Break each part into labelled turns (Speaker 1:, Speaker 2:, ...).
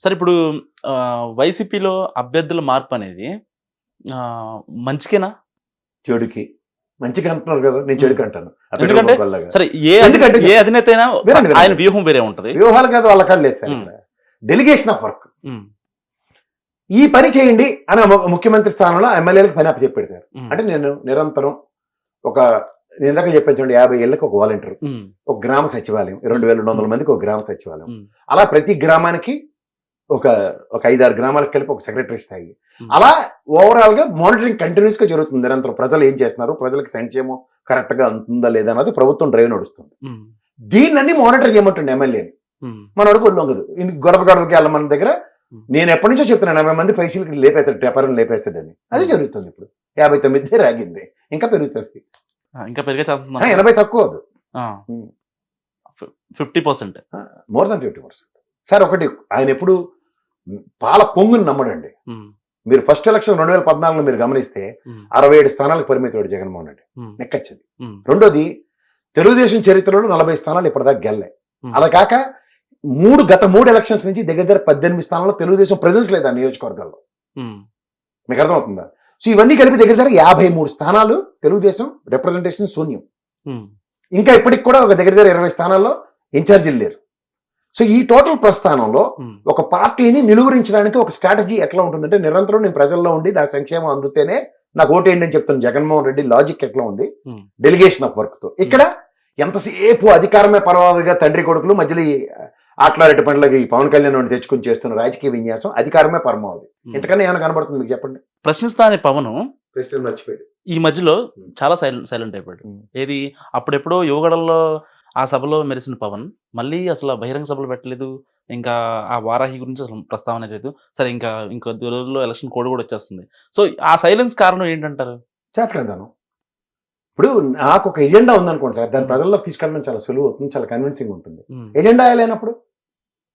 Speaker 1: సరే ఇప్పుడు వైసీపీలో అభ్యర్థుల మార్పు అనేది మంచికేనా?
Speaker 2: చెడుకి. మంచిగా అంటున్నారు కదా నేను చెడుకి అంటాను.
Speaker 1: ఎందుకంటే-. సరే ఏ
Speaker 2: ఎందుకంటే
Speaker 1: ఏ అధినేత అయినా. ఆయన వ్యూహం వేరే ఉంటది.
Speaker 2: వ్యూహాలు కాదు వాళ్ళ కాళ్ళు. డెలిగేషన్ ఆఫ్ వర్క్ ఈ పని చేయండి అని ముఖ్యమంత్రి స్థానంలో ఎమ్మెల్యేలకు పని
Speaker 1: ఉమ్,
Speaker 2: అంటే నేను నిరంతరం ఒక నేను ఇందాక చెప్పాను చూడండి యాభై ఏళ్ళకి ఒక వాలంటీర్. ఒక గ్రామ సచివాలయం రెండు వేల రెండు వందల మందికి ఒక గ్రామ సచివాలయం. అలా ప్రతి గ్రామానికి ఒక ఒక ఐదారు గ్రామాలకు కలిపి ఒక సెక్రటరీ స్థాయి. అలా ఓవరాల్గా మానిటరింగ్ కంటిన్యూస్గా జరుగుతుంది. నిరంతరం ప్రజలు ఏం చేస్తున్నారు? ప్రజలకు సంక్షేమం కరెక్ట్గా అందుతుందా లేదా అన్నది ప్రభుత్వం డ్రైవ్ నడుస్తుంది. దీన్ని మానిటర్ చేయమంటుండే ఎమ్మెల్యేని మన అడుగు ఒళ్ళొంగదు ఇన్ని గడప గడపకి వెళ్ళ మన దగ్గర. నేను ఎప్పటి నుంచో చెప్తున్నాను యాభై మంది పైసలకి లేపేస్తాడు వ్యాపారం లేపేస్తాడని అది. జరుగుతుంది ఇప్పుడు. యాభై తొమ్మిది రాగింది. ఇంకా పెరుగుతుంది.
Speaker 1: ఇంకా పెరిగే ఛాన్స్
Speaker 2: ఎనభై తక్కువ.
Speaker 1: Fifty percent.
Speaker 2: More than fifty percent sir ఒకటి ఆయన ఎప్పుడు పాల పొంగుని నమ్మడండి. మీరు ఫస్ట్ ఎలక్షన్ రెండు వేల పద్నాలుగులో మీరు గమనిస్తే అరవై ఏడు స్థానాలకు పరిమితుడు జగన్మోహన్ రెడ్డి. నెక్కచ్చింది. రెండోది తెలుగుదేశం చరిత్రలో నలభై స్థానాలు ఇప్పటిదాకా గెల్లే. అలా కాక మూడు గత మూడు ఎలక్షన్స్ నుంచి దగ్గర దగ్గర పద్దెనిమిది స్థానాల్లో తెలుగుదేశం ప్రెజెన్స్ లేదా నియోజకవర్గాల్లో. మీకు అర్థమవుతుందా? సో ఇవన్నీ కలిపి దగ్గర దగ్గర యాభై మూడు స్థానాలు తెలుగుదేశం రిప్రజెంటేషన్ శూన్యం. ఇంకా ఇప్పటికి కూడా ఒక దగ్గర దగ్గర ఇరవై స్థానాల్లో ఇన్ఛార్జీలు లేరు. సో ఈ టోటల్ ప్రస్థానంలో ఒక పార్టీని నిలువరించడానికి ఒక స్ట్రాటజీ ఎట్లా ఉంటుందంటే నిరంతరం నేను ప్రజల్లో ఉండి నా సంక్షేమం అందుతేనే నాకు ఓటేయండి అని చెప్తున్న జగన్మోహన్ రెడ్డి లాజిక్ ఎట్లా ఉంది?
Speaker 1: Hmm.
Speaker 2: డెలిగేషన్ ఆఫ్ వర్క్తో. ఇక్కడ ఎంతసేపు అధికారమే పర్వాదుగా తండ్రి కొడుకులు మధ్యలో ఈ ఆట్లారెడ్డి పండ్లకి ఈ పవన్ కళ్యాణ్ వాడిని తెచ్చుకుని చేస్తున్న రాజకీయ విన్యాసం అధికారమే పరమావధి ఇంతకన్నా ఏమైనా కనబడుతుంది మీకు చెప్పండి?
Speaker 1: ప్రశ్నిస్తానే పవన్.
Speaker 2: ప్రెసిడెంట్ మర్చిపోయాడు.
Speaker 1: ఈ మధ్యలో
Speaker 2: Hmm.
Speaker 1: చాలా సైలెంట్ సైలెంట్ అయిపోయాడు.
Speaker 2: Hmm.
Speaker 1: ఏది? అప్పుడెప్పుడో యువగడల్లో ఆ సభలో మెరిసిన పవన్ మళ్ళీ అసలు బహిరంగ సభలు పెట్టలేదు. ఇంకా ఆ వారాహి గురించి అసలు ప్రస్తావన లేదు. సరే ఇంకా ఇంకో రోజుల్లో ఎలక్షన్ కోడ్ కూడా వచ్చేస్తుంది. సో ఆ సైలెన్స్ కారణం ఏంటంటారు?
Speaker 2: చేతకందాను ఇప్పుడు నాకు ఒక ఎజెండా ఉందనుకోండి సార్ దాన్ని. ప్రజల్లోకి తీసుకెళ్ళడం చాలా సులువు అవుతుంది చాలా కన్విన్సింగ్ ఉంటుంది. ఎజెండా లేనప్పుడు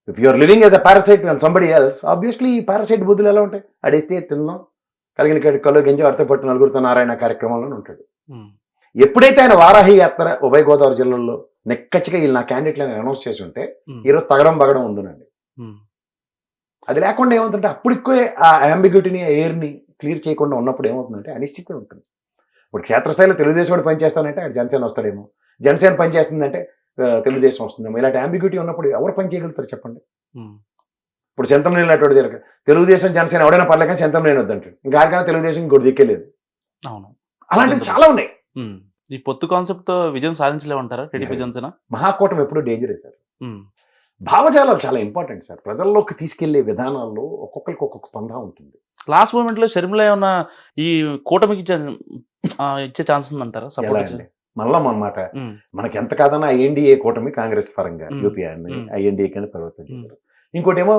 Speaker 2: if you're living as a parasite somebody else obviously ఈ పారాసైట్ బుద్ధులు ఎలా ఉంటాయి? అడిస్తే తిందాం కలిగిన కళ్ళు గంజి అర్థ పట్టు నలుగురితో నారాయణ కార్యక్రమంలో ఉంటాడు. ఎప్పుడైతే ఆయన వారాహి యాత్ర ఉభయ గోదావరి జిల్లాలో నెక్కచ్చిగా వీళ్ళు నా క్యాండిడేట్లను అనౌన్స్ చేసి ఉంటే ఈరోజు తగడం బగడం ఉందనండి
Speaker 1: ఉమ్,
Speaker 2: అది లేకుండా ఏమవుతుందంటే అప్పటికే ఆ అంబిగ్యూటీని ఎయిర్ని క్లియర్ చేయకుండా ఉన్నప్పుడు ఏమవుతుందంటే అనిశ్చితం ఉంటుంది. ఇప్పుడు క్షేత్రస్థాయిలో తెలుగుదేశం వాడు పనిచేస్తానంటే అక్కడ జనసేన వస్తాడేమో. జనసేన పనిచేస్తుందంటే తెలుగుదేశం వస్తుందేమో. ఇలాంటి అంబిగ్యూటీ ఉన్నప్పుడు ఎవరు పని చేయగలుగుతారు చెప్పండి? ఇప్పుడు సెంతం అటువంటి జరగ తెలుగుదేశం జనసేన ఎవడైనా పర్లేదు కానీ సెంతం నేను వద్దంటాడు. ఇంకా ఆడికైనా తెలుగుదేశం ఇంకోటి దిక్కేలేదు
Speaker 1: అవును.
Speaker 2: అలాంటివి చాలా ఉన్నాయి.
Speaker 1: ఈ పొత్తు కాన్సెప్ట్తో విజయం సాధించలేమంటారా టీడీపీ. జనసేన?
Speaker 2: మహాకూటమి ఎప్పుడు డేంజరే సార్. భావజాలాలు చాలా ఇంపార్టెంట్ సార్. ప్రజల్లోకి తీసుకెళ్ళే విధానాల్లో ఒక్కొక్కరికి ఒక్కొక్క పందా ఉంటుంది.
Speaker 1: లాస్ట్ మూమెంట్లో షర్మిల ఏమన్నా ఈ కూటమికి ఇచ్చే ఛాన్స్ ఉందంటారా? సపోర్ట్
Speaker 2: మళ్ళా అన్నమాట
Speaker 1: ఉమ్,
Speaker 2: మనకి ఎంత కాదన్నా ఐఎన్డిఏ కూటమి కాంగ్రెస్ పరంగా
Speaker 1: మ్మ్.
Speaker 2: ఐఎన్డిఏ కింద పరివర్తన చేశారు. ఇంకోటి ఏమో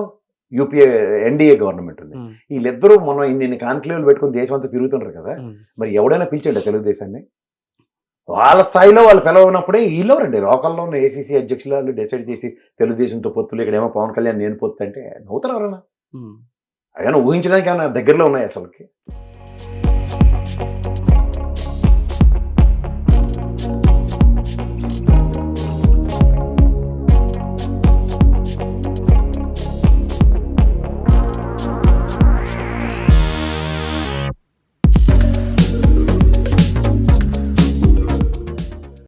Speaker 2: యూపీఏ ఎన్డీఏ గవర్నమెంట్ ఉంది. వీళ్ళిద్దరూ మనం ఇన్ని కాన్క్లేవ్లు పెట్టుకుని దేశం అంతా తిరుగుతుంటారు కదా మరి ఎవడైనా పిలిచండి తెలుగుదేశాన్ని? వాళ్ళ స్థాయిలో వాళ్ళు పిలవనప్పుడే వీళ్ళెవరండి లోకల్లో ఉన్న ఏసీసీ అధ్యక్షులు వాళ్ళు డిసైడ్ చేసి తెలుగుదేశంతో పొత్తులు ఇక్కడేమో పవన్ కళ్యాణ్ నేను పొత్తు అంటే నూతన ఎవరన్నా అవన్నీ ఊహించడానికి ఏమైనా దగ్గరలో ఉన్నాయి అసలుకి? thank you